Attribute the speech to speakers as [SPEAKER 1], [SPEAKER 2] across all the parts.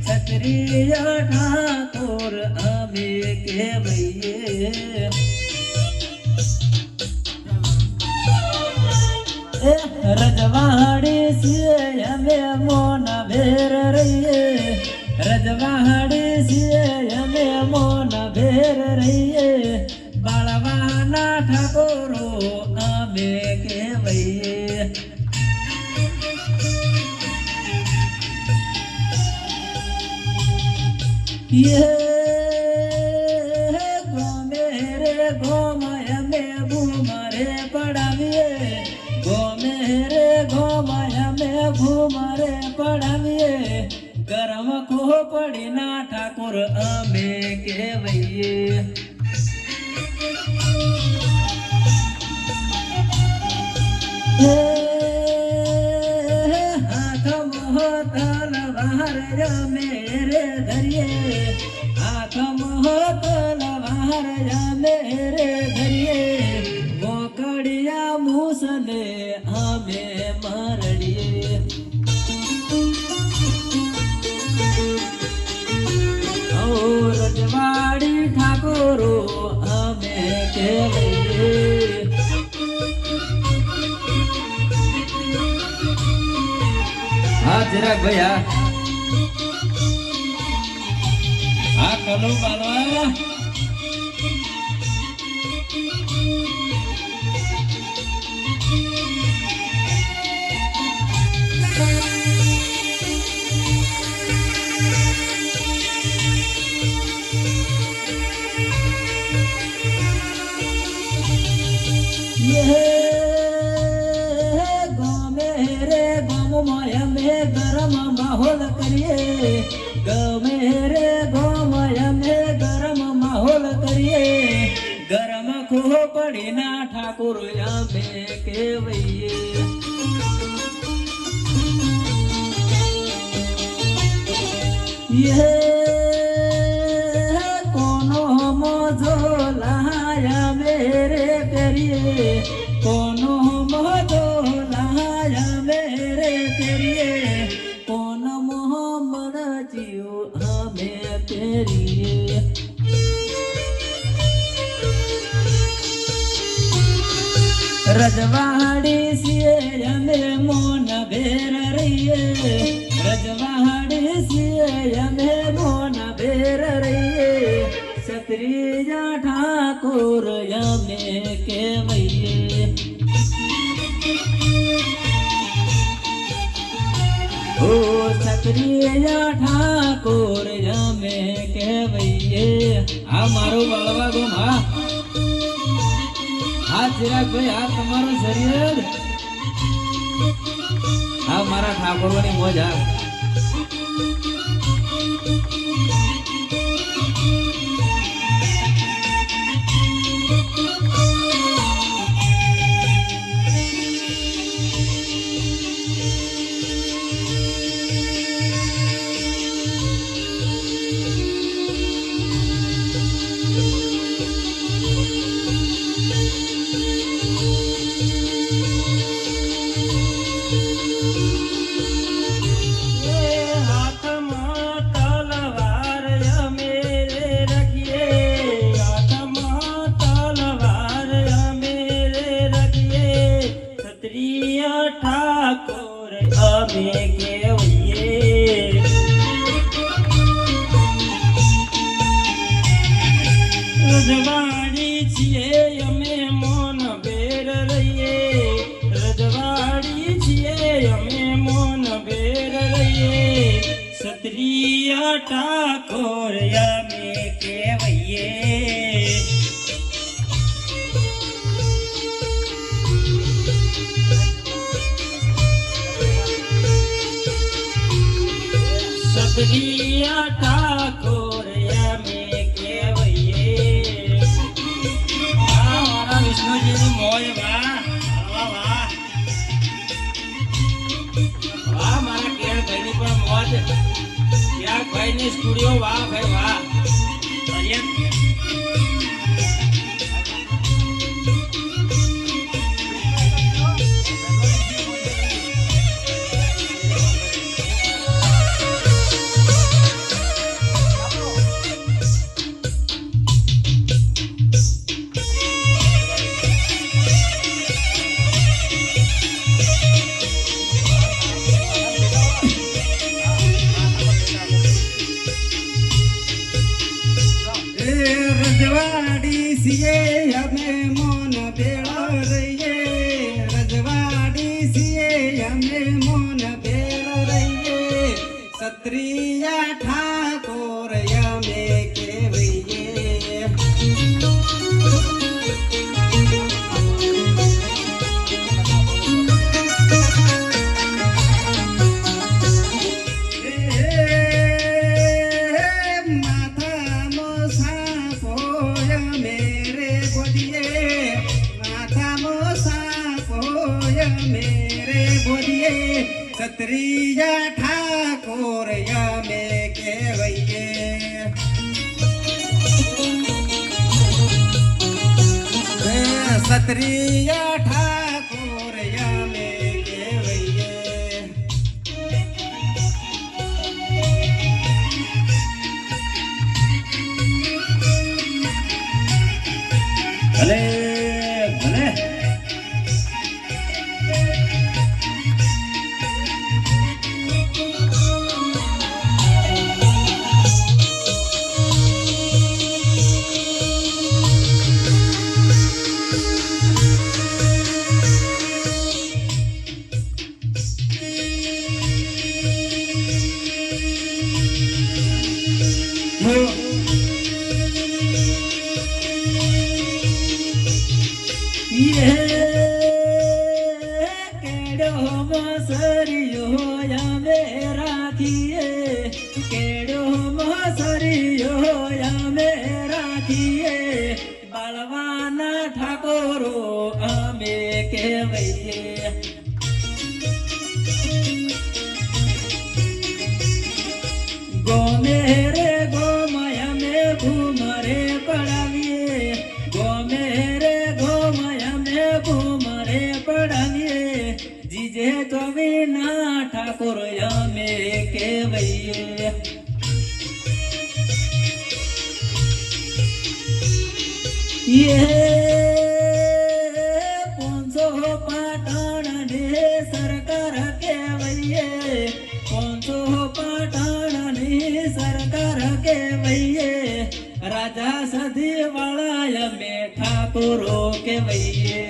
[SPEAKER 1] ક્ષત્રિય ઠાકોર અમે કહેવઈએ. રજવાડી સિએ અમે મોન ભેર રહીએ. રજવાડી છીએ, અમે મોન ભેર રહીએ. બાળવાના ઠાકોરો અમે કહેવઈએ. યે ગોમે રે, ગોમ અમે ભૂમરે પડાવીએ. ગોમે રે, ગોમ અમે ભૂમરે પડાવીએ. ગરમ ખોપડી ના ઠાકોર અમે કહેવઈએ હાથ મોહતલવાર જમે રે ધરીએ હાથ મોહતલવાર જમે રે ધરીએ મોકડિયા મૂસને હા જરાક ભાઈ હા. હા કલો ગમે રે ગમમાં અમે ગરમ માહોલ કરીએ. ગરમ ખોપડી ના ઠાકોર અમે કેવઈએ યે રજવાડી સિયે અમે મોન ભેર રહીએ. રજવાડી સિયે અમે મોન ભેર રહીએ. ક્ષત્રિય ઠાકોર, અમે કહેવઈએ. ઓ ક્ષત્રિય ઠાકોર, અમે કહેવઈએ. આ મારો બળવા હા હા ચિરાગભાઈ આ તમારું શરીર. હા મારા ઠાકોરવાની મોજ હા ત્યાં ભાઈની સ્ટુડિયો વાહ ભાઈ વાહ.
[SPEAKER 2] ભલે
[SPEAKER 1] Basa રાજા સધી વાળા અમે ઠાકોરો કેવઈએ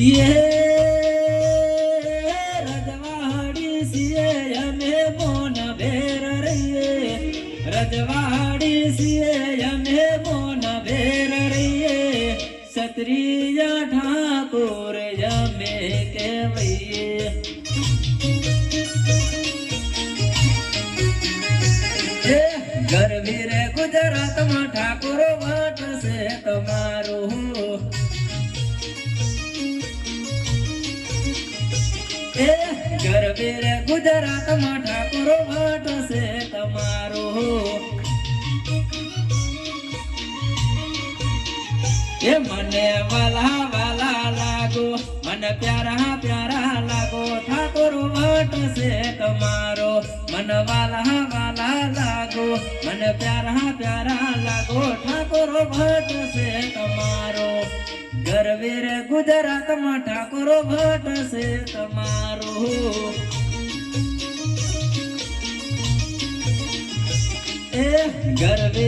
[SPEAKER 1] યે ગરબે રે ગુજરાતમાં ઠાકોરો વાટ છે તમારો. એ મને વાલા વાલા લાગો, મને પ્યારા પ્યારા લાગો વાટ છે તમારો. મન વાલા વાલા લાગો, મન પ્યારા પ્યારા લાગો. ઠાકોરો ભટ્ટ છે તમારો. ગરવીર ગુજરાતમાં ઠાકોરો ભટ્ટ છે તમારો. એ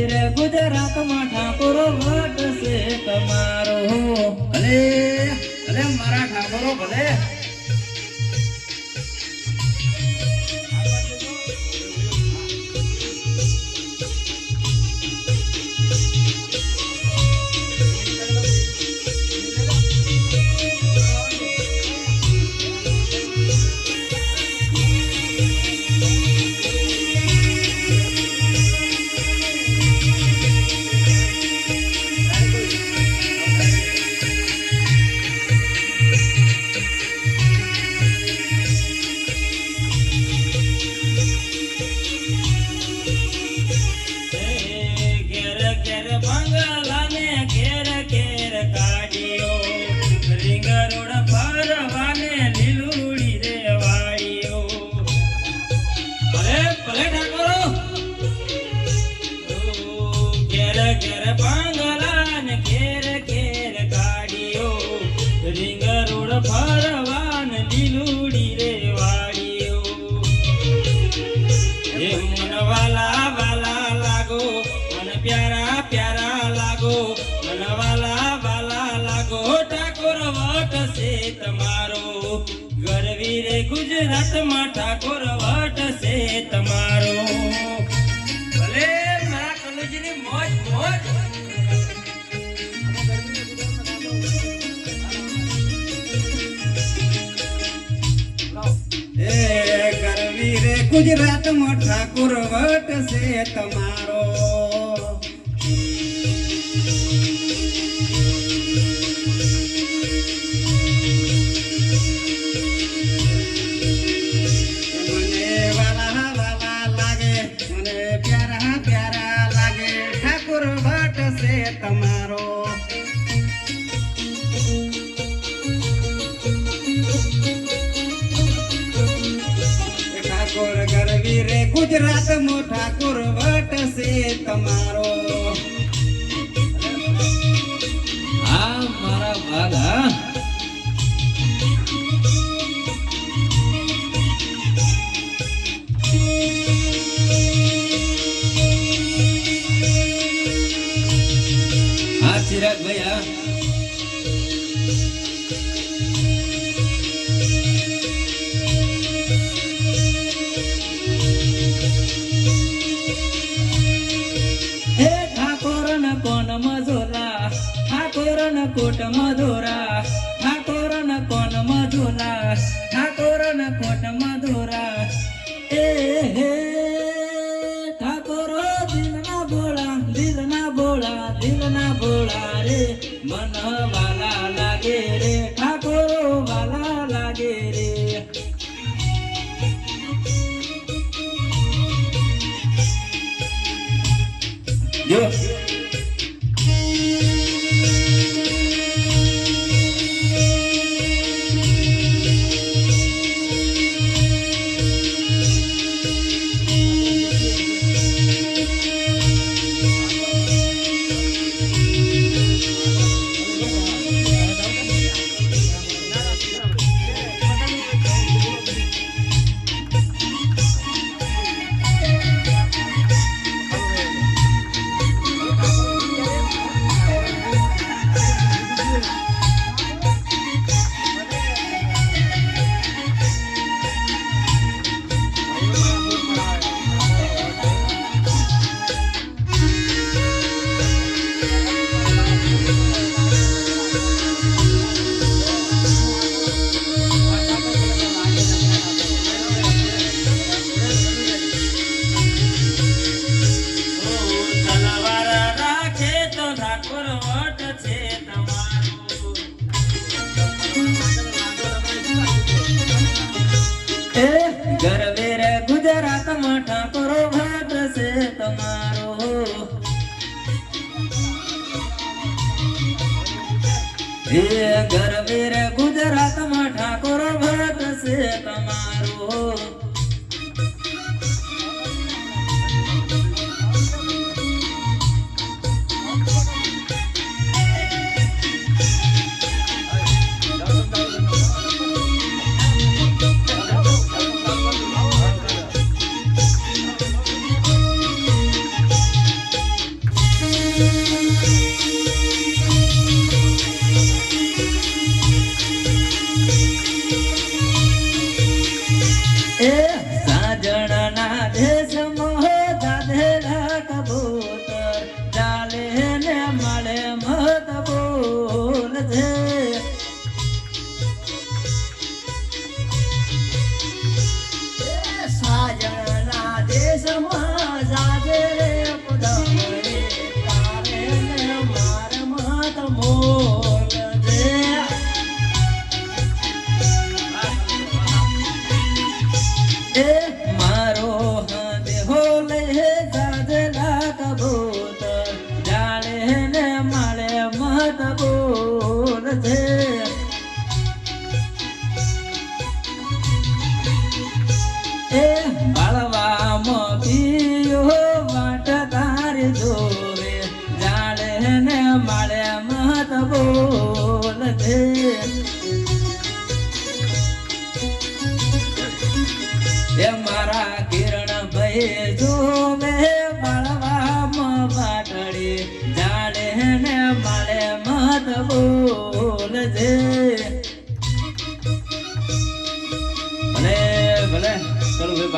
[SPEAKER 1] રે ગુજરાતમાં ઠાકોરો ભટ્ટ છે તમારો. ભલે ભલે મારા ઠાકોરો, ભલે. ചിലരോടൊപ്പം રથમાં ઠાકોર વટ છે તમારો. ભલે મારા કનુજીની મોજ મોજ.
[SPEAKER 3] ગુજરાતમાં ઠાકોર વટ છે તમારો. ગુજરાત મોટા કુરવટ છે તમારો.
[SPEAKER 1] આ મારા વાલા કોટ મધુરાસ ઠાકોર ન કોન મધુરાસ ઠાકોર ન કોટ મધુરાસ હે ગરબે ગુજરાતમાં ઠાકોર ભરત છે તમારો.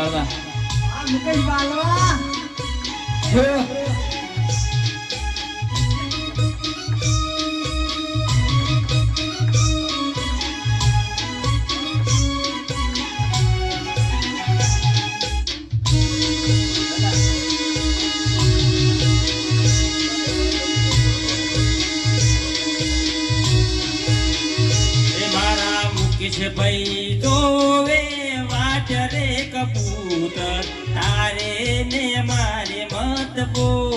[SPEAKER 1] બાળવા.
[SPEAKER 4] મુકેશ બાલવા
[SPEAKER 2] તારે ને મારે મત બોલશે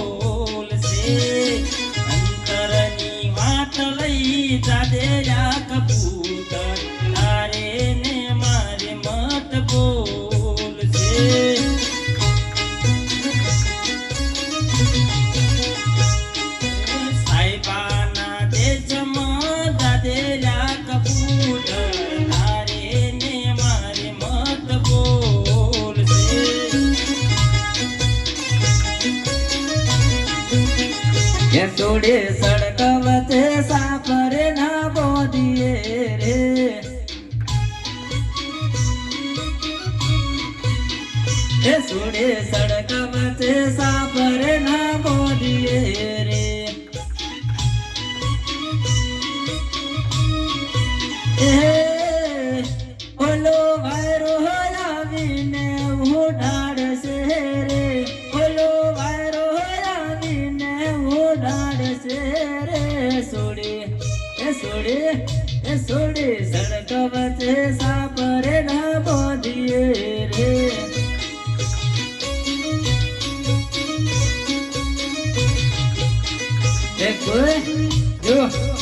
[SPEAKER 1] બોધીએ રે. એ સોડે સડક વચ્ચે સાપરે ના બોધીએ 来滚牛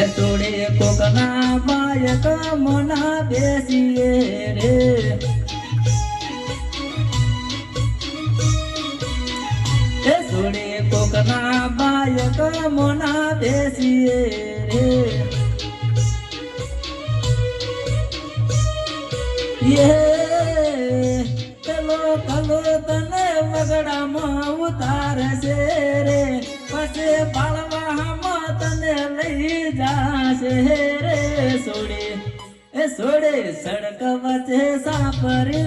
[SPEAKER 1] એ સોડે કોકના બાયક મના બેસીએ રે. એ સોડે કોકના બાયક મના બેસીએ રે. યે કલો કલો તને વગડામાં ઉતારશે રે. પછી બાળવામાં લઈ જાશે રે સોડે એ સોડે સડક વચ્ચે સાપરી